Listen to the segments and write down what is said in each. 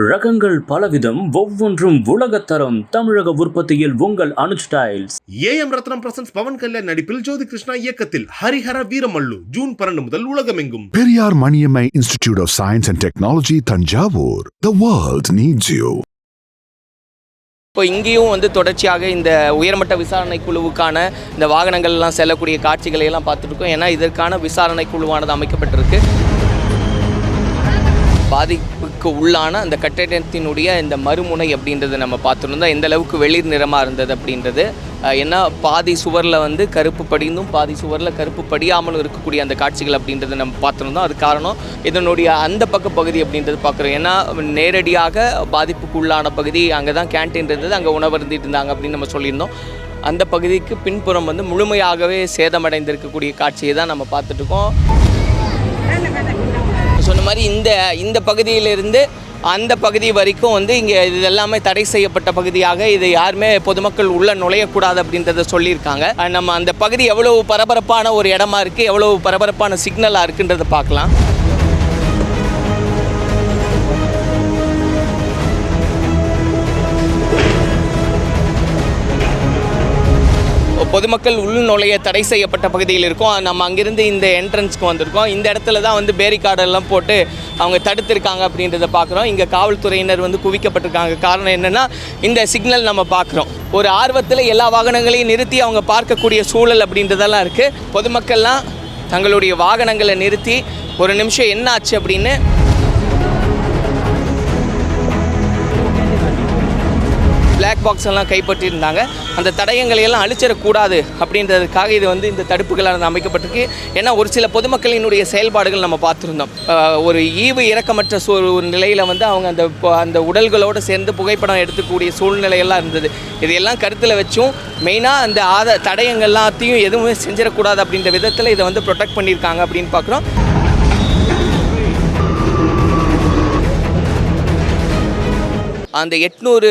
ரகங்கள் பலவிதம் ஒவ்வொன்றும் உலகத்தரம் தமிழக உற்பத்தியில் உங்கள் Anuj tiles. AM Ratnam presents Pawan Kalyan நடிப்பில் ஜோதி கிருஷ்ணா இயக்கத்தில். ஹரிஹர வீரமல்லு ஜூன் பன்னெண்டு முதல் உலகமெங்கும். Periyar Maniammai Institute of Science and Technology, Tanjavur. The world needs you. இப்போ இங்கேயும் வந்து தொடர்ச்சியாக இந்த உயர்மட்ட விசாரணை குழுவுக்கான இந்த வாகனங்கள்லாம் செல்லக்கூடிய காட்சிகளை எல்லாம் பார்த்துருக்கோம் ஏன்னா இதற்கான விசாரணை குழுவானது அமைக்கப்பட்டிருக்கு. பாதிப்புக்கு உள்ளான அந்த கட்டிடத்தினுடைய இந்த மறுமுனை அப்படின்றத நம்ம பார்த்துருந்தோம். எந்த அளவுக்கு வெளிர் நிறமாக இருந்தது அப்படின்றது ஏன்னா பாதி சுவரில் வந்து கருப்பு படிந்தும் பாதி சுவரில் கருப்பு படியாமலும் இருக்கக்கூடிய அந்த காட்சிகள் அப்படின்றத நம்ம பார்த்துருந்தோம். அது காரணம் இதனுடைய அந்த பக்க பகுதி அப்படின்றது பார்க்குறோம். ஏன்னா நேரடியாக பாதிப்புக்கு உள்ளான பகுதி அங்கே தான் கேன்டீன் இருந்தது அங்கே உணவு இருந்துட்டு இருந்தாங்க அப்படின்னு நம்ம சொல்லியிருந்தோம். அந்த பகுதிக்கு பின்புறம் வந்து முழுமையாகவே சேதமடைந்திருக்கக்கூடிய காட்சியை தான் நம்ம பார்த்துட்ருக்கோம் சொன்ன மாதிரி இந்த இந்த பகுதியிலிருந்து அந்த பகுதி வரைக்கும் வந்து இங்கே இது எல்லாமே தடை செய்யப்பட்ட பகுதியாக இது யாருமே பொதுமக்கள் உள்ள நுழையக்கூடாது அப்படின்றத சொல்லியிருக்காங்க. நம்ம அந்த பகுதி எவ்வளவு பரபரப்பான ஒரு இடமா இருக்குது எவ்வளவு பரபரப்பான சிக்னலாக இருக்குன்றதை பார்க்கலாம். பொதுமக்கள் உள் நுழைய தடை செய்யப்பட்ட பகுதியில் இருக்கோம். நம்ம அங்கிருந்து இந்த என்ட்ரன்ஸ்க்கு வந்திருக்கோம். இந்த இடத்துல தான் வந்து பேரிகார்டெல்லாம் போட்டு அவங்க தடுத்திருக்காங்க அப்படின்றத பார்க்குறோம். இங்கே காவல்துறையினர் வந்து குவிக்கப்பட்டிருக்காங்க. காரணம் என்னென்னா இந்த சிக்னல் நம்ம பார்க்குறோம். ஒரு ஆர்வத்தில் எல்லா வாகனங்களையும் நிறுத்தி அவங்க பார்க்கக்கூடிய சூழல் அப்படின்றதெல்லாம் இருக்குது பொதுமக்கள்லாம் தங்களுடைய வாகனங்களை நிறுத்தி ஒரு நிமிஷம் என்ன ஆச்சு அப்படின்னு பிளாக் பாக்ஸ் எல்லாம் கைப்பற்றியிருந்தாங்க. அந்த தடயங்களை எல்லாம் அழிச்சிடக்கூடாது அப்படின்றதுக்காக இது வந்து இந்த தடுப்புகளானது அமைக்கப்பட்டிருக்கு. ஏன்னா ஒரு சில பொதுமக்களினுடைய செயல்பாடுகள் நம்ம பார்த்துருந்தோம். ஒரு ஈவு இறக்கமற்ற சூ ஒரு நிலையில் வந்து அவங்க அந்த அந்த உடல்களோடு சேர்ந்து புகைப்படம் எடுத்துக்கூடிய சூழ்நிலையெல்லாம் இருந்தது. இதையெல்லாம் கருத்தில் வச்சும் மெயினாக அந்த ஆத தடயங்கள் எல்லாத்தையும் எதுவுமே செஞ்சிடக்கூடாது அப்படின்ற விதத்தில் இதை வந்து ப்ரொடெக்ட் பண்ணியிருக்காங்க அப்படின்னு பார்க்குறோம். அந்த எட்நூறு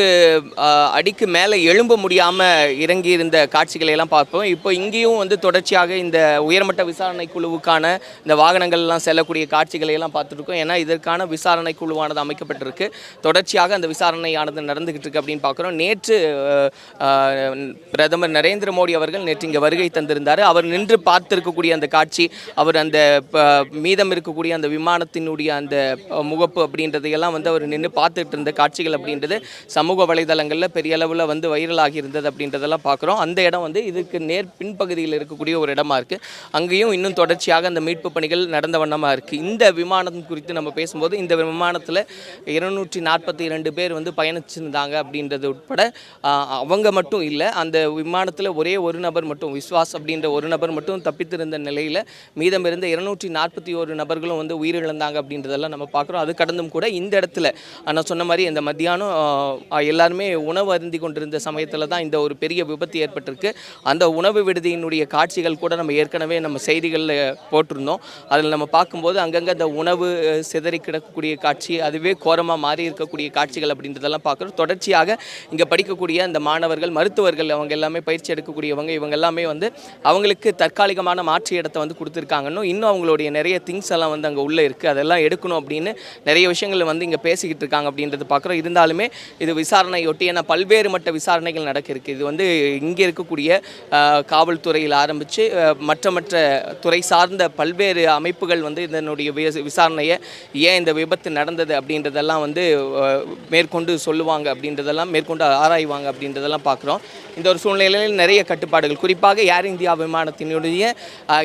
அடிக்கு மேலே எழும்ப முடியாமல் இறங்கி இருந்த காட்சிகளை எல்லாம் பார்ப்போம். இப்போ இங்கேயும் வந்து தொடர்ச்சியாக இந்த உயர்மட்ட விசாரணை குழுவுக்கான இந்த வாகனங்கள்லாம் செல்லக்கூடிய காட்சிகளை எல்லாம் பார்த்துருக்கோம் ஏன்னா இதற்கான விசாரணை குழுவானது அமைக்கப்பட்டிருக்கு. தொடர்ச்சியாக அந்த விசாரணையானது நடந்துகிட்டு இருக்கு அப்படின்னு பார்க்குறோம். நேற்று பிரதமர் நரேந்திர மோடி அவர்கள் நேற்று இங்கே வருகை தந்திருந்தார். அவர் நின்று பார்த்திருக்கக்கூடிய அந்த காட்சி அவர் அந்த ப- மீதம் இருக்கக்கூடிய அந்த விமானத்தினுடைய அந்த முகப்பு அப்படின்றதையெல்லாம் வந்து அவர் நின்று பார்த்துட்டு இருந்த காட்சிகள் அப்படின்றது சமூக வலைதளங்களில் பெரிய அளவில் வந்து வைரலாகி இருந்தது அப்படின்றதெல்லாம் பார்க்குறோம் அந்த இடம் வந்து இதுக்கு நேர் பின்பகுதியில் இருக்கக்கூடிய ஒரு இடமா இருக்குது அங்கேயும் இன்னும் தொடர்ச்சியாக அந்த மீட்பு பணிகள் நடந்த வண்ணமாக இருக்குது இந்த விமானம் குறித்து நம்ம பேசும்போது இந்த விமானத்தில் இருநூற்றி நாற்பத்தி இரண்டு பேர் வந்து பயணிச்சிருந்தாங்க அப்படின்றது உட்பட அவங்க மட்டும் இல்லை அந்த விமானத்தில் ஒரே ஒரு நபர் மட்டும் விஸ்வாஸ் அப்படின்ற ஒரு நபர் மட்டும் தப்பித்திருந்த நிலையில் மீதம் இருந்த இருநூற்றி நாற்பத்தி ஒரு நபர்களும் வந்து உயிரிழந்தாங்க அப்படின்றதெல்லாம் நம்ம பார்க்குறோம் அது கடந்தும் கூட இந்த இடத்துல நான் சொன்ன மாதிரி இந்த மத்தியானம் ஆஹ், எல்லாருமே உணவு அருந்தி கொண்டிருந்த சமயத்தில் தான் இந்த ஒரு பெரிய விபத்து ஏற்பட்டிருக்கு. அந்த உணவு விடுதியினுடைய காட்சிகள் கூட நம்ம ஏற்கனவே நம்ம செய்திகளில் போட்டிருந்தோம். அதில் நம்ம பார்க்கும்போது அங்கங்கே அந்த உணவு சிதறி கிடக்கக்கூடிய காட்சி அதுவே கோரமாக மாறி இருக்கக்கூடிய காட்சிகள் அப்படின்றதெல்லாம் பார்க்குறோம். தொடர்ச்சியாக இங்கே படிக்கக்கூடிய அந்த மாணவர்கள் மருத்துவர்கள் அவங்க எல்லாமே பயிற்சி எடுக்கக்கூடியவங்க இவங்க எல்லாமே வந்து அவங்களுக்கு தற்காலிகமான மாற்று இடத்த வந்து கொடுத்துருக்காங்கன்னு இன்னும் அவங்களுடைய நிறைய திங்ஸ் எல்லாம் வந்து அங்கே உள்ளே இருக்குது அதெல்லாம் எடுக்கணும் அப்படின்னு நிறைய விஷயங்கள் வந்து இங்கே பேசிக்கிட்டு இருக்காங்க அப்படின்றது பார்க்குறோம். இருந்தாலும் இது விசாரணையொட்டி ஏன்னா பல்வேறு மட்ட விசாரணைகள் நடக்க இருக்குது இது வந்து இங்கே இருக்கக்கூடிய காவல்துறையில் ஆரம்பித்து மற்ற மற்ற துறை சார்ந்த பல்வேறு அமைப்புகள் வந்து இதனுடைய விசாரணையை ஏன் இந்த விபத்து நடந்தது அப்படின்றதெல்லாம் வந்து மேற்கொண்டு சொல்லுவாங்க அப்படின்றதெல்லாம் மேற்கொண்டு ஆராய்வாங்க அப்படின்றதெல்லாம் பார்க்குறோம். இந்த ஒரு சூழ்நிலையில் நிறைய கட்டுப்பாடுகள். குறிப்பாக ஏர் இந்தியா விமானத்தினுடைய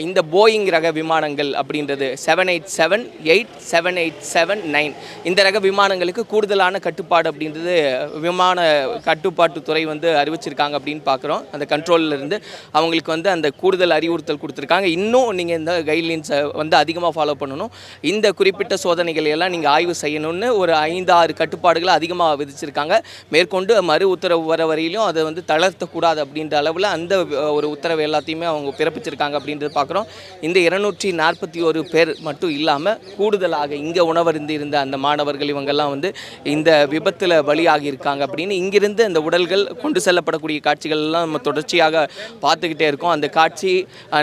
இந்த போயிங் ரக விமானங்கள் அப்படின்றது seven eight seven eight seven eight seven nine இந்த ரக விமானங்களுக்கு கூடுதலான கட்டுப்பாடு அப்படின்றது விமான கட்டுப்பாட்டு துறை வந்து அறிவிச்சிருக்காங்க அப்படின்னு பார்க்குறோம். அந்த கண்ட்ரோலில் இருந்து அவங்களுக்கு வந்து அந்த கூடுதல் அறிவுறுத்தல் கொடுத்துருக்காங்க. இன்னும் நீங்கள் இந்த கைட்லைன்ஸை வந்து அதிகமாக ஃபாலோ பண்ணணும். இந்த குறிப்பிட்ட சோதனைகளை எல்லாம் நீங்கள் ஆய்வு செய்யணும்னு ஒரு ஐந்து ஆறு கட்டுப்பாடுகளை அதிகமாக விதிச்சிருக்காங்க. மேற்கொண்டு மறு உத்தரவு வர வரையிலும் அதை வந்து தளர்த்தக்கூடாது அப்படின்ற அளவில் அந்த ஒரு உத்தரவு எல்லாத்தையுமே அவங்க பிறப்பிச்சிருக்காங்க அப்படின்றது பார்க்குறோம். இந்த இருநூற்றி நாற்பத்தி ஒரு பேர் மட்டும் இல்லாமல் கூடுதலாக இங்கே உணவருந்து இருந்த அந்த மாணவர்கள் இவங்கெல்லாம் வந்து இந்த விபத்து விபத்தில் பலியாகி இருக்காங்க அப்படின்னு இங்கிருந்து அந்த உடல்கள் கொண்டு செல்லப்படக்கூடிய காட்சிகள் எல்லாம் நம்ம தொடர்ச்சியாக பார்த்துக்கிட்டே இருக்கோம். அந்த காட்சி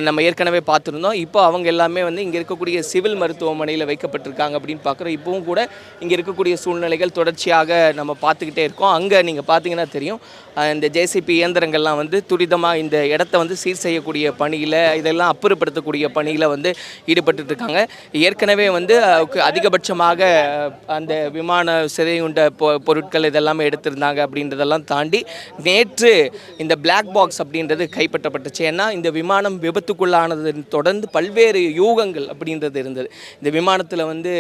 நம்ம ஏற்கனவே பார்த்துருந்தோம். இப்போ அவங்க எல்லாமே வந்து இங்கே இருக்கக்கூடிய சிவில் மருத்துவமனையில் வைக்கப்பட்டிருக்காங்க அப்படின்னு பார்க்குறோம். இப்போவும் கூட இங்கே இருக்கக்கூடிய சூழ்நிலைகள் தொடர்ச்சியாக நம்ம பார்த்துக்கிட்டே இருக்கோம். அங்கே நீங்கள் பார்த்தீங்கன்னா தெரியும். இந்த ஜேசிபி இயந்திரங்கள்லாம் வந்து துரிதமாக இந்த இடத்த வந்து சீர் செய்யக்கூடிய பணியில் இதெல்லாம் அப்புறப்படுத்தக்கூடிய பணியில் வந்து ஈடுபட்டு இருக்காங்க ஏற்கனவே வந்து அதிகபட்சமாக அந்த விமான சிதையுண்ட பொ பொருட்கள் இதெல்லாமே எடுத்திருந்தாங்க அப்படின்றதெல்லாம் தாண்டி நேற்று இந்த பிளாக் பாக்ஸ் அப்படின்றது கைப்பற்றப்பட்டுச்சு. ஏன்னா இந்த விமானம் விபத்துக்குள்ளானது தொடர்ந்து பல்வேறு யூகங்கள் அப்படின்றது இருந்தது. இந்த விமானத்தில் வந்து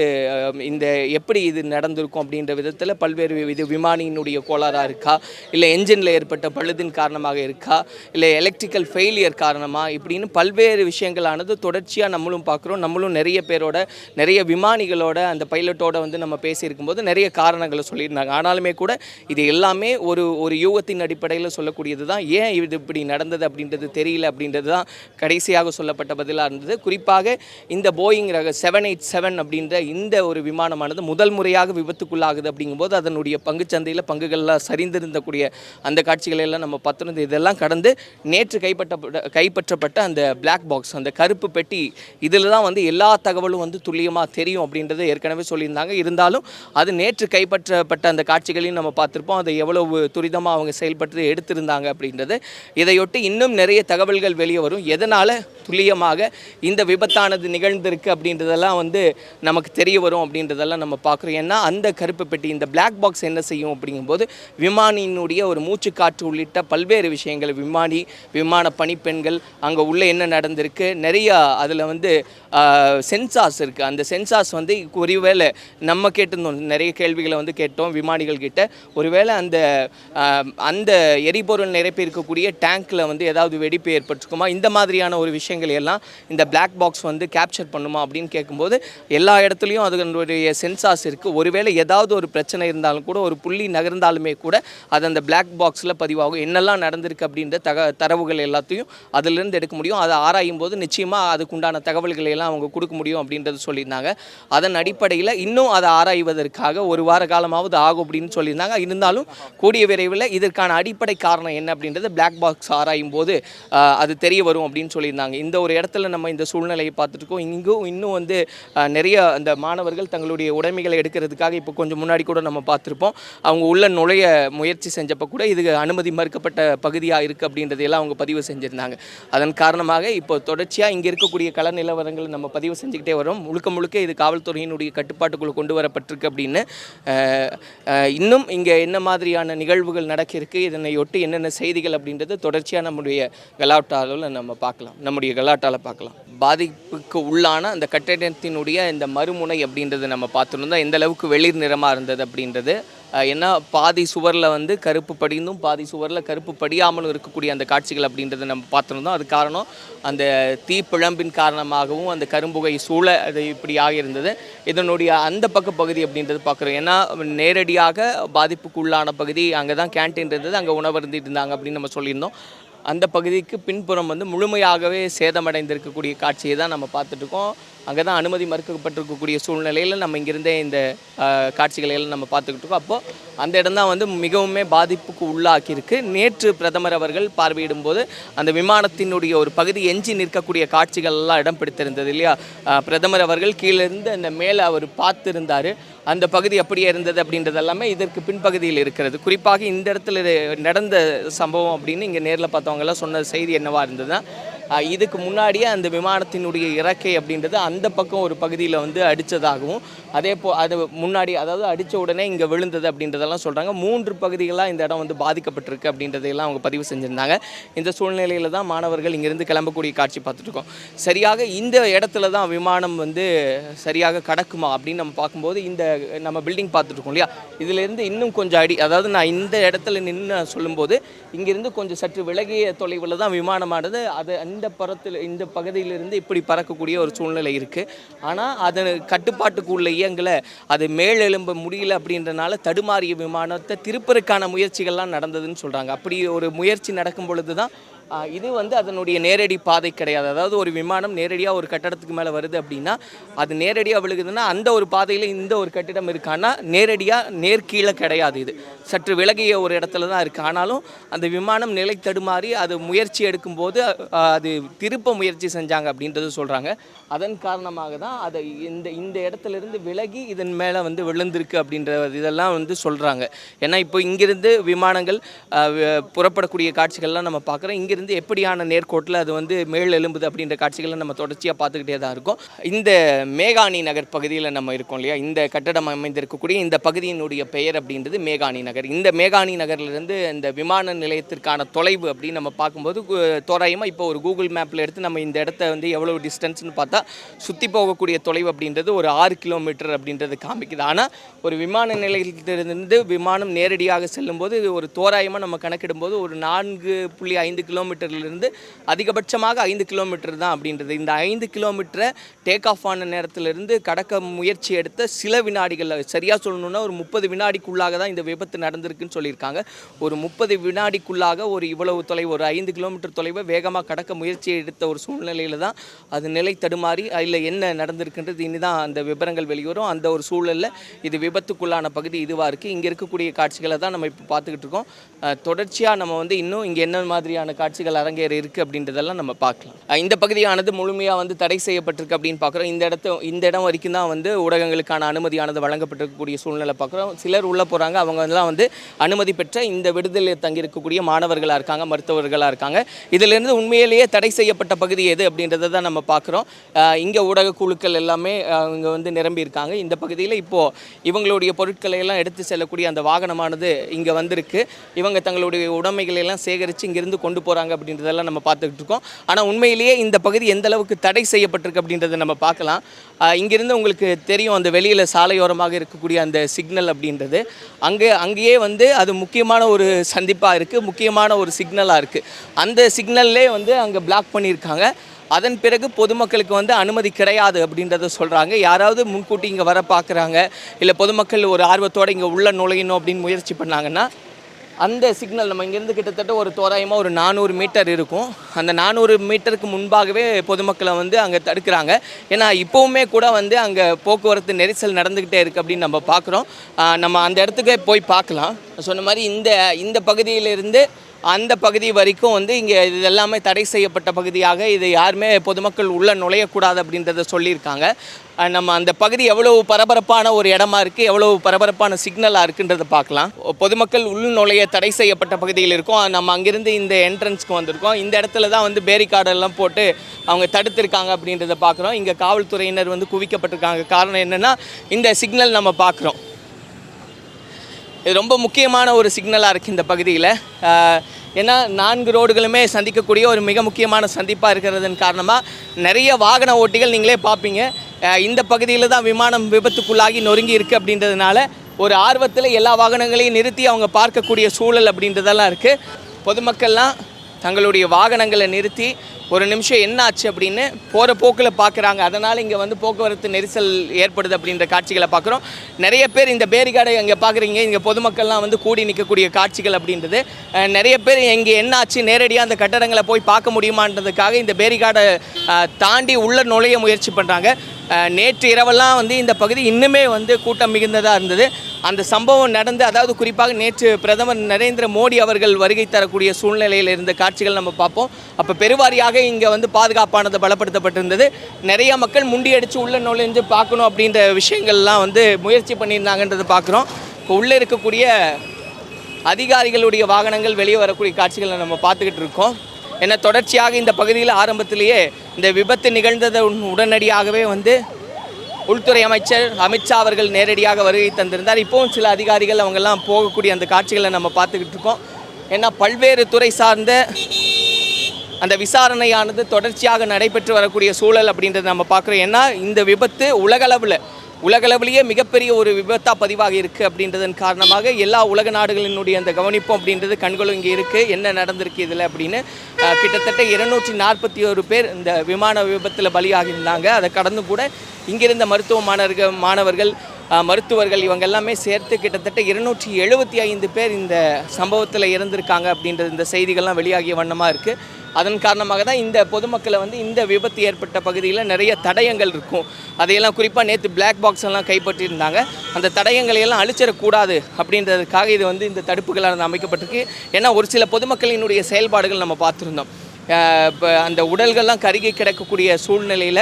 இந்த எப்படி இது நடந்திருக்கும் அப்படின்ற விதத்தில் பல்வேறு இது விமானியினுடைய கோளாறாக இருக்கா இல்லை என்ஜின் என்ஜினில் ஏற்பட்ட பழுதின் காரணமாக இருக்கா? இல்லை எலக்ட்ரிக்கல் ஃபெயிலியர் காரணமாக இப்படின்னு பல்வேறு விஷயங்களானது தொடர்ச்சியாக நம்மளும் பார்க்குறோம். நம்மளும் நிறைய பேரோட நிறைய விமானிகளோட அந்த பைலட்டோட வந்து நம்ம பேசியிருக்கும்போது நிறைய காரணங்களை சொல்லியிருந்தாங்க. ஆனாலுமே கூட இது எல்லாமே ஒரு ஒரு யூகத்தின் அடிப்படையில் சொல்லக்கூடியது தான். ஏன் இது இப்படி நடந்தது அப்படின்றது தெரியல அப்படின்றது தான் கடைசியாக சொல்லப்பட்ட பதிலாக இருந்தது. குறிப்பாக இந்த போயிங் ரக செவன் எயிட் செவன் அப்படின்ற இந்த ஒரு விமானமானது முதல் முறையாக விபத்துக்குள்ளாகுது அப்படிங்கும்போது அதனுடைய பங்குச்சந்தையில் பங்குகள்லாம் சரிந்திருந்தக்கூடிய அந்த காட்சிகளை எல்லாம் நம்ம பார்த்துருந்து இதெல்லாம் கடந்து நேற்று கைப்பற்றப்பட்ட கைப்பற்றப்பட்ட அந்த பிளாக் பாக்ஸ் அந்த கருப்பு பெட்டி இதில் தான் வந்து எல்லா தகவலும் வந்து துல்லியமாக தெரியும் அப்படின்றத ஏற்கனவே சொல்லியிருந்தாங்க. இருந்தாலும் அது நேற்று கைப்பற்றப்பட்ட அந்த காட்சிகளையும் நம்ம பார்த்துருப்போம். அதை எவ்வளவு துரிதமாக அவங்க செயல்பட்டு எடுத்திருந்தாங்க அப்படின்றது. இதையொட்டி இன்னும் நிறைய தகவல்கள் வெளியே வரும். எதனால் துல்லியமாக இந்த விபத்தானது நிகழ்ந்திருக்கு அப்படின்றதெல்லாம் வந்து நமக்கு தெரிய வரும் அப்படின்றதெல்லாம் நம்ம பார்க்குறோம். ஏன்னா அந்த கருப்பு பெட்டி இந்த பிளாக் பாக்ஸ் என்ன செய்யும் அப்படிங்கும்போது விமானியினுடைய ஒரு மூச்சு மூச்சுக்காற்று உள்ளிட்ட பல்வேறு விஷயங்கள் விமானி விமான பணிப்பெண்கள் அங்கே உள்ளே என்ன நடந்திருக்கு நிறையா அதில் வந்து சென்சார்ஸ் இருக்குது அந்த சென்சார்ஸ் வந்து ஒருவேளை நம்ம கேட்டிருந்தோம் நிறைய கேள்விகளை வந்து கேட்டோம் விமானிகள் கிட்ட. ஒருவேளை அந்த அந்த எரிபொருள் நிரப்பி இருக்கக்கூடிய டேங்க்கில் வந்து ஏதாவது வெடிப்பு ஏற்பட்டிருக்குமா? இந்த மாதிரியான ஒரு விஷயங்கள் எல்லாம் இந்த பிளாக் பாக்ஸ் வந்து கேப்சர் பண்ணுமா அப்படின்னு கேட்கும்போது எல்லா இடத்துலையும் அதனுடைய சென்சார்ஸ் இருக்குது ஒருவேளை ஏதாவது ஒரு பிரச்சனை இருந்தாலும் கூட ஒரு புள்ளி நகர்ந்தாலுமே கூட அது அந்த பிளாக் பாக்ஸ் பாக்ஸில் பதிவாகும். என்னெல்லாம் நடந்திருக்கு அப்படின்ற தக தரவுகள் எல்லாத்தையும் அதிலிருந்து எடுக்க முடியும். அதை ஆராயும் போது நிச்சயமாக அதுக்குண்டான தகவல்களை எல்லாம் அவங்க கொடுக்க முடியும் அப்படின்றது சொல்லியிருந்தாங்க. அதன் அடிப்படையில் இன்னும் அதை ஆராய்வதற்காக ஒரு வார காலமாவது ஆகும் அப்படின்னு சொல்லியிருந்தாங்க. இருந்தாலும் கூடிய விரைவில் இதற்கான அடிப்படை காரணம் என்ன அப்படின்றது பிளாக் பாக்ஸ் ஆராயும் போது அது தெரிய வரும் அப்படின்னு சொல்லியிருந்தாங்க. இந்த ஒரு இடத்துல நம்ம இந்த சூழ்நிலையை பார்த்துட்டு இருக்கோம். இங்கும் இன்னும் வந்து நிறைய அந்த மாணவர்கள் தங்களுடைய உடைமைகளை எடுக்கிறதுக்காக இப்போ கொஞ்சம் முன்னாடி கூட நம்ம பார்த்துருப்போம். அவங்க உள்ள நுழைய முயற்சி செஞ்சப்போ கூட இது அனுமதி மறுக்கப்பட்ட பகுதியாக இருக்குது அப்படின்றதையெல்லாம் அவங்க பதிவு செஞ்சுருந்தாங்க. அதன் காரணமாக இப்போ தொடர்ச்சியாக இங்கே இருக்கக்கூடிய கள நிலவரங்கள் நம்ம பதிவு செஞ்சுக்கிட்டே வரோம் முழுக்க முழுக்க இது காவல்துறையினுடைய கட்டுப்பாட்டுக்குள்ளே கொண்டு வரப்பட்டிருக்கு அப்படின்னு இன்னும் இங்கே என்ன மாதிரியான நிகழ்வுகள் நடக்கிருக்கு இதனை ஒட்டி என்னென்ன செய்திகள் அப்படின்றது தொடர்ச்சியாக நம்முடைய கலாட்டாவில் நம்ம பார்க்கலாம். நம்முடைய கலாட்டாவில் பார்க்கலாம். பாதிப்புக்கு உள்ளான அந்த கட்டிடத்தினுடைய இந்த மறுமுனை அப்படின்றத நம்ம பார்த்துருந்தோம். எந்த அளவுக்கு வெளிர் நிறமாக இருந்தது அப்படின்றது ஏன்னா பாதி சுவரில் வந்து கருப்பு படிந்தும் பாதி சுவரில் கருப்பு படியாமலும் இருக்கக்கூடிய அந்த காட்சிகள் அப்படின்றத நம்ம பார்த்துருந்தோம். அது காரணம் அந்த தீப்பிழம்பின் காரணமாகவும் அந்த கரும்புகை சூழ அது இப்படி ஆகியிருந்தது. இதனுடைய அந்த பக்க பகுதி அப்படின்றது பார்க்குறோம். ஏன்னா நேரடியாக பாதிப்புக்குள்ளான பகுதி அங்கே தான் கேன்டீன் இருந்தது அங்கே உணவு இருந்துட்டு இருந்தாங்க அப்படின்னு நம்ம சொல்லியிருந்தோம். அந்த பகுதிக்கு பின்புறம் வந்து முழுமையாகவே சேதமடைந்திருக்கக்கூடிய காட்சியை தான் நம்ம பார்த்துட்ருக்கோம் அங்கே தான் அனுமதி மறுக்கப்பட்டிருக்கக்கூடிய சூழ்நிலையில் நம்ம இங்கிருந்தே இந்த காட்சிகளை எல்லாம் நம்ம பார்த்துக்கிட்டு இருக்கோம். அப்போது அந்த இடம் தான் வந்து மிகவுமே பாதிப்புக்கு உள்ளாக்கியிருக்கு. நேற்று பிரதமர் அவர்கள் பார்வையிடும்போது அந்த விமானத்தினுடைய ஒரு பகுதி எஞ்சி நிற்கக்கூடிய காட்சிகள்லாம் இடம் பிடித்திருந்தது இல்லையா? பிரதமர் அவர்கள் கீழிருந்து அந்த மேலே அவர் பார்த்துருந்தார். அந்த பகுதி அப்படியே இருந்தது அப்படின்றது எல்லாமே இதற்கு பின்பகுதியில் இருக்கிறது. குறிப்பாக இந்த இடத்துல நடந்த சம்பவம் அப்படின்னு இங்கே நேரில் பார்த்தவங்க எல்லாம் சொன்ன செய்தி என்னவாக இருந்ததுன்னா இதுக்கு முன்னாடியே அந்த விமானத்தினுடைய இறக்கை அப்படின்றது அந்த பக்கம் ஒரு பகுதியில் வந்து அடித்ததாகவும் அதே போ அது முன்னாடி அதாவது அடித்த உடனே இங்கே விழுந்தது அப்படின்றதெல்லாம் சொல்கிறாங்க மூன்று பகுதிகளாக இந்த இடம் வந்து பாதிக்கப்பட்டிருக்கு அப்படின்றதையெல்லாம் அவங்க பதிவு செஞ்சுருந்தாங்க. இந்த சூழ்நிலையில் தான் மாணவர்கள் இங்கேருந்து கிளம்பக்கூடிய காட்சி பார்த்துட்ருக்கோம் சரியாக இந்த இடத்துல தான் விமானம் வந்து சரியாக கடக்குமா அப்படின்னு நம்ம பார்க்கும்போது இந்த நம்ம பில்டிங் பார்த்துட்ருக்கோம் இல்லையா? இதிலேருந்து இன்னும் கொஞ்சம் அடி அதாவது நான் இந்த இடத்துல நின்று சொல்லும்போது இங்கேருந்து கொஞ்சம் சற்று விலகிய தொலைவில் தான் விமானமானது அது இந்த பரத்தில் இந்த பகுதியிலிருந்து இப்படி பறக்கக்கூடிய ஒரு சூழ்நிலை இருக்குது ஆனால் அதன் கட்டுப்பாட்டுக்குள்ள இயங்கலை அது மேலெழும்ப முடியல அப்படின்றனால தடுமாறிய விமானத்தை திருப்பதற்கான முயற்சிகள்லாம் நடந்ததுன்னு சொல்கிறாங்க அப்படி ஒரு முயற்சி நடக்கும் பொழுது தான் இது வந்து அதனுடைய நேரடி பாதை கிடையாது. அதாவது ஒரு விமானம் நேரடியாக ஒரு கட்டடத்துக்கு மேலே வருது அப்படின்னா அது நேரடியாக விழுகுதுன்னா அந்த ஒரு பாதையில் இந்த ஒரு கட்டிடம் இருக்கான்னா நேரடியாக நேர்கீழே கிடையாது இது. சற்று விலகிய ஒரு இடத்துல தான் இருக்குது ஆனாலும் அந்த விமானம் நிலை தடுமாறி அது முயற்சி எடுக்கும்போது அது திருப்ப முயற்சி செஞ்சாங்க அப்படின்றது சொல்கிறாங்க அதன் காரணமாக தான் அதை இந்த இந்த இடத்துல இருந்து விலகி இதன் மேலே வந்து விழுந்திருக்கு அப்படின்ற இதெல்லாம் வந்து சொல்கிறாங்க ஏன்னா இப்போ இங்கிருந்து விமானங்கள் புறப்படக்கூடிய காட்சிகள்லாம் நம்ம பார்க்குறோம் இங்கே இங்கிருந்து எப்படியான நேர்கோட்டில் அது வந்து மேல் எழும்புது அப்படின்ற காட்சிகளை நம்ம தொடர்ச்சியாக பார்த்துக்கிட்டே தான் இருக்கோம். இந்த மேகாணி நகர் பகுதியில் நம்ம இருக்கோம் இல்லையா? இந்த கட்டடம் அமைந்திருக்கக்கூடிய இந்த பகுதியினுடைய பெயர் அப்படின்றது மேகாணி நகர். இந்த மேகாணி நகர்லேருந்து இந்த விமான நிலையத்திற்கான தொலைவு அப்படின்னு நம்ம பார்க்கும்போது தோராயமாக இப்போ ஒரு கூகுள் மேப்பில் எடுத்து நம்ம இந்த இடத்த வந்து எவ்வளோ டிஸ்டன்ஸ்னு பார்த்தா சுற்றி போகக்கூடிய தொலைவு அப்படின்றது ஒரு ஆறு கிலோமீட்டர் அப்படின்றது காமிக்குது. ஆனால் ஒரு விமான நிலையத்திலிருந்து விமானம் நேரடியாக செல்லும்போது ஒரு தோராயமாக நம்ம கணக்கிடும்போது ஒரு நான்கு புள்ளி ஐந்து கிலோ கிலோமீட்டர்லேருந்து அதிகபட்சமாக ஐந்து கிலோமீட்டர் தான் அப்படின்றது. இந்த ஐந்து கிலோமீட்டரை டேக் ஆஃப் ஆன நேரத்திலிருந்து கடக்க முயற்சி எடுத்த சில வினாடிகளில் சரியாக சொல்லணும்னா ஒரு முப்பது வினாடிக்குள்ளாக தான் இந்த விபத்து நடந்திருக்குன்னு சொல்லியிருக்காங்க. ஒரு முப்பது வினாடிக்குள்ளாக ஒரு இவ்வளவு தொலைவு ஒரு ஐந்து கிலோமீட்டர் தொலைவை வேகமாக கடக்க முயற்சி எடுத்த ஒரு சூழ்நிலையில் தான் அது நிலை தடுமாறி அதில் என்ன நடந்திருக்குன்றது இனி தான் அந்த விவரங்கள் வெளிவரும். அந்த ஒரு சூழலில் இது விபத்துக்குள்ளான பகுதி இதுவாக இருக்குது இங்கே இருக்கக்கூடிய காட்சிகளை தான் நம்ம இப்போ பார்த்துக்கிட்டு இருக்கோம். தொடர்ச்சியாக நம்ம வந்து இன்னும் இங்கே என்ன மாதிரியான காட்சி காட்சிகள் அரங்கேற இருக்குது அப்படின்றதெல்லாம் நம்ம பார்க்கலாம். இந்த பகுதியானது முழுமையாக வந்து தடை செய்யப்பட்டிருக்கு அப்படின்னு பார்க்குறோம். இந்த இடத்த இந்த இடம் வரைக்கும் தான் வந்து ஊடகங்களுக்கான அனுமதியானது வழங்கப்பட்டிருக்கக்கூடிய சூழ்நிலை பார்க்குறோம். சிலர் உள்ளே போகிறாங்க அவங்க எல்லாம் வந்து அனுமதி பெற்ற இந்த விடுதலையில் தங்கியிருக்கக்கூடிய மாணவர்களாக இருக்காங்க மருத்துவர்களாக இருக்காங்க. இதிலிருந்து உண்மையிலேயே தடை செய்யப்பட்ட பகுதி எது அப்படின்றத தான் நம்ம பார்க்குறோம். இங்கே ஊடக குழுக்கள் எல்லாமே இங்கே வந்து நிரம்பி இருக்காங்க. இந்த பகுதியில் இப்போது இவங்களுடைய பொருட்களை எல்லாம் எடுத்து செல்லக்கூடிய அந்த வாகனமானது இங்கே வந்திருக்கு. இவங்க தங்களுடைய உடைமைகளை எல்லாம் சேகரித்து இங்கிருந்து கொண்டு போகிறாங்க அப்படின்றதெல்லாம் நம்ம பார்த்துக்கிட்டு இருக்கோம். ஆனால் உண்மையிலேயே இந்த பகுதி எந்த அளவுக்கு தடை செய்யப்பட்டிருக்கு அப்படின்றத நம்ம பார்க்கலாம். இங்கேருந்து உங்களுக்கு தெரியும் அந்த வெளியில் சாலையோரமாக இருக்கக்கூடிய அந்த சிக்னல் அப்படின்றது. அங்கே அங்கேயே வந்து அது முக்கியமான ஒரு சந்திப்பாக இருக்குது முக்கியமான ஒரு சிக்னலாக இருக்குது அந்த சிக்னல்லே வந்து அங்கே பிளாக் பண்ணியிருக்காங்க. அதன் பிறகு பொதுமக்களுக்கு வந்து அனுமதி கிடையாது அப்படின்றத சொல்கிறாங்க யாராவது முன்கூட்டி இங்கே வர பார்க்குறாங்க இல்லை பொதுமக்கள் ஒரு ஆர்வத்தோடு இங்கே உள்ள நுழையணும் அப்படின்னு முயற்சி பண்ணாங்கன்னா அந்த சிக்னல் நம்ம இங்கேருந்து கிட்டத்தட்ட ஒரு தோராயமாக ஒரு நானூறு மீட்டர் இருக்கும். அந்த நானூறு மீட்டருக்கு முன்பாகவே பொதுமக்களை வந்து அங்கே தடுக்கிறாங்க. ஏன்னா இப்போவுமே கூட வந்து அங்கே போக்குவரத்து நெரிசல் நடந்துக்கிட்டே இருக்குது அப்படின்னு நம்ம பார்க்குறோம் நம்ம அந்த இடத்துக்கே போய் பார்க்கலாம். சொன்ன மாதிரி இந்த இந்த பகுதியிலிருந்து அந்த பகுதி வரைக்கும் வந்து இங்கே இது எல்லாமே தடை செய்யப்பட்ட பகுதியாக இது யாருமே பொதுமக்கள் உள்ளே நுழையக்கூடாது அப்படின்றத சொல்லியிருக்காங்க. நம்ம அந்த பகுதி எவ்வளவு பரபரப்பான ஒரு இடமா இருக்குது எவ்வளவு பரபரப்பான சிக்னலாக இருக்குன்றதை பார்க்கலாம். பொதுமக்கள் உள் நுழைய தடை செய்யப்பட்ட பகுதியில் இருக்கோம். நம்ம அங்கேருந்து இந்த என்ட்ரன்ஸ்க்கு வந்திருக்கோம். இந்த இடத்துல தான் வந்து பேரிகார்டெல்லாம் போட்டு அவங்க தடுத்திருக்காங்க அப்படின்றத பார்க்குறோம். இங்கே காவல்துறையினர் வந்து குவிக்கப்பட்டிருக்காங்க. காரணம் என்னென்னா இந்த சிக்னல் நம்ம பார்க்குறோம். இது ரொம்ப முக்கியமான ஒரு சிக்னலாக இருக்குது இந்த பகுதியில். ஏன்னா நான்கு ரோடுகளுமே சந்திக்கக்கூடிய ஒரு மிக முக்கியமான சந்திப்பாக இருக்கிறதன் காரணமாக நிறைய வாகன ஓட்டிகள் நீங்களே பார்ப்பீங்க இந்த பகுதியில் தான் விமானம் விபத்துக்குள்ளாகி நொறுங்கி இருக்குது அப்படின்றதுனால ஒரு ஆர்வத்தில் எல்லா வாகனங்களையும் நிறுத்தி அவங்க பார்க்கக்கூடிய சூழல் அப்படின்றதெல்லாம் இருக்குது பொதுமக்கள்லாம் தங்களுடைய வாகனங்களை நிறுத்தி ஒரு நிமிஷம் என்ன ஆச்சு அப்படின்னு போகிற போக்கில் பார்க்குறாங்க அதனால் இங்கே வந்து போக்குவரத்து நெரிசல் ஏற்படுது அப்படின்ற காட்சிகளை பார்க்குறோம் நிறைய பேர் இந்த பேரிகாடை இங்கே பார்க்குறீங்க இங்கே பொதுமக்கள்லாம் வந்து கூடி நிற்கக்கூடிய காட்சிகள் அப்படின்றது. நிறைய பேர் இங்கே என்ன ஆச்சு நேரடியாக அந்த கட்டடங்களை போய் பார்க்க முடியுமான்றதுக்காக இந்த பேரிகாடை தாண்டி உள்ளே நுழைய முயற்சி பண்ணுறாங்க நேற்று இரவெல்லாம் வந்து இந்த பகுதி இன்னுமே வந்து கூட்டம் மிகுந்ததாக இருந்தது. அந்த சம்பவம் நடந்து அதாவது குறிப்பாக நேற்று பிரதமர் நரேந்திர மோடி அவர்கள் வருகை தரக்கூடிய சூழ்நிலையில் இருந்த காட்சிகள் நம்ம பார்ப்போம். அப்போ பெருவாரியாக இங்கே வந்து பாதுகாப்பானது பலப்படுத்தப்பட்டிருந்தது. நிறைய மக்கள் முண்டியடிச்சு உள்ள நுழைஞ்சு பார்க்கணும் அப்படின்ற விஷயங்கள்லாம் வந்து முயற்சி பண்ணியிருந்தாங்கன்றதை பார்க்குறோம். இப்போ உள்ளே இருக்கக்கூடிய அதிகாரிகளுடைய வாகனங்கள் வெளியே வரக்கூடிய காட்சிகளை நம்ம பார்த்துக்கிட்டு இருக்கோம். என தொடர்ச்சியாக இந்த பகுதியில் ஆரம்பத்திலேயே இந்த விபத்து நிகழ்ந்ததை உடனடியாகவே வந்து உள்துறை அமைச்சர் அமித்ஷா அவர்கள் நேரடியாக வருகை தந்திருந்தார். இப்போவும் சில அதிகாரிகள் அவங்கெல்லாம் போகக்கூடிய அந்த காட்சிகளை நம்ம பார்த்துக்கிட்டு இருக்கோம். ஏன்னா பல்வேறு துறை சார்ந்த அந்த விசாரணையானது தொடர்ச்சியாக நடைபெற்று வரக்கூடிய சூழல் அப்படின்றத நம்ம பார்க்குறோம். ஏன்னா இந்த விபத்து உலகளவில் உலகளவிலேயே மிகப்பெரிய ஒரு விபத்தாக பதிவாக இருக்குது அப்படின்றதன் காரணமாக எல்லா உலக நாடுகளினுடைய அந்த கவனிப்பும் அப்படின்றது கண்களும் இங்கே இருக்குது என்ன நடந்திருக்கு இதில் அப்படின்னு கிட்டத்தட்ட இருநூற்றி நாற்பத்தி ஒரு பேர் இந்த விமான விபத்தில் பலியாகியிருந்தாங்க. அதை கடந்து கூட இங்கிருந்த மருத்துவ மாணவர்கள் மாணவர்கள் மருத்துவர்கள் இவங்க எல்லாமே சேர்த்து கிட்டத்தட்ட இருநூற்றி எழுபத்தி ஐந்து பேர் இந்த சம்பவத்தில் இறந்திருக்காங்க அப்படின்றது இந்த செய்திகள்லாம் வெளியாகிய வண்ணமாக இருக்குது அதன் காரணமாக தான் இந்த பொதுமக்களை வந்து இந்த விபத்து ஏற்பட்ட பகுதியில் நிறைய தடயங்கள் இருக்கும். அதையெல்லாம் குறிப்பாக நேற்று பிளாக் பாக்ஸ் எல்லாம் கைப்பற்றியிருந்தாங்க. அந்த தடயங்களை எல்லாம் அழிச்சிடக்கூடாது அப்படின்றதுக்காக இது வந்து இந்த தடுப்புகளாக அமைக்கப்பட்டிருக்கு. ஏன்னா ஒரு சில பொதுமக்களினுடைய செயல்பாடுகள் நம்ம பார்த்துருந்தோம். இப்போ அந்த உடல்கள்லாம் கருகி கிடக்கக்கூடிய சூழ்நிலையில்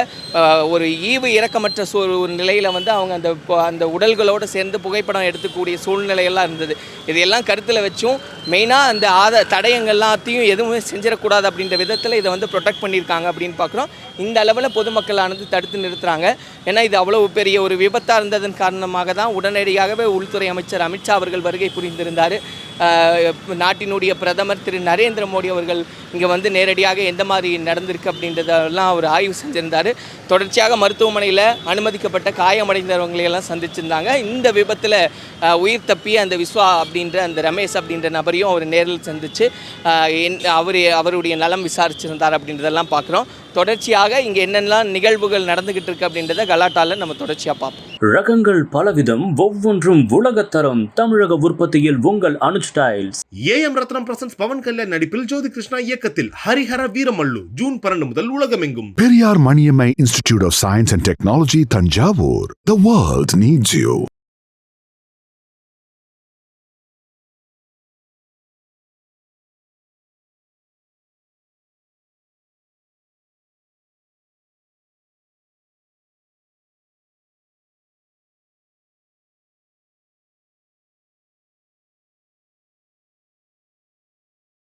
ஒரு ஈவு இறக்கமற்ற சூ ஒரு நிலையில் வந்து அவங்க அந்த அந்த உடல்களோடு சேர்ந்து புகைப்படம் எடுத்துக்கூடிய சூழ்நிலையெல்லாம் இருந்தது. இதையெல்லாம் கருத்தில் வச்சும் மெயினாக அந்த ஆத தடயங்கள்லாத்தையும் எதுவுமே செஞ்சிடக்கூடாது அப்படின்ற விதத்தில் இதை வந்து ப்ரொடெக்ட் பண்ணியிருக்காங்க அப்படின்னு பார்க்குறோம் இந்த அளவில் பொதுமக்களானது தடுத்து நிறுத்துகிறாங்க ஏன்னா இது அவ்வளோ பெரிய ஒரு விபத்தாக இருந்ததன் காரணமாக தான் உடனடியாகவே உள்துறை அமைச்சர் அமித்ஷா அவர்கள் வருகை புரிந்திருந்தார். நாட்டினுடைய பிரதமர் திரு நரேந்திர மோடி அவர்கள் இங்கே வந்து நேரடியாக எந்த மாதிரி நடந்திருக்கு அப்படின்றதெல்லாம் அவர் ஆய்வு செஞ்சுருந்தார். தொடர்ச்சியாக மருத்துவமனையில் அனுமதிக்கப்பட்ட காயமடைந்தவங்களையெல்லாம் சந்திச்சிருந்தாங்க. இந்த விபத்தில் உயிர் தப்பிய அந்த விஸ்வா அப்படின்ற அந்த ரமேஷ் அப்படின்ற நபரையும் அவர் நேரில் சந்தித்து அவர் அவருடைய நலம் விசாரிச்சிருந்தார் அப்படின்றதெல்லாம் பார்க்குறோம் தொடர்ச்சியாக இங்கே என்னென்னலாம் நிகழ்வுகள் நடந்துக்கிட்டு இருக்கு அப்படின்றத கலாட்டாவில் நம்ம தொடர்ச்சியாக பார்ப்போம் ரகங்கள் பலவிதம் ஒவ்வொன்றும் உலகத்தரம் தமிழக உற்பத்தியில் உங்கள் Anuj tiles AM Ratnam presents Pawan Kalyan நடிப்பில் ஜோதி கிருஷ்ணா இயக்கத்தில் ஹரிஹர வீரமல்லு ஜூன் பன்னெண்டு முதல் உலகமெங்கும் Periyar Maniammai Institute of Science and Technology, Tanjavur. The world needs you.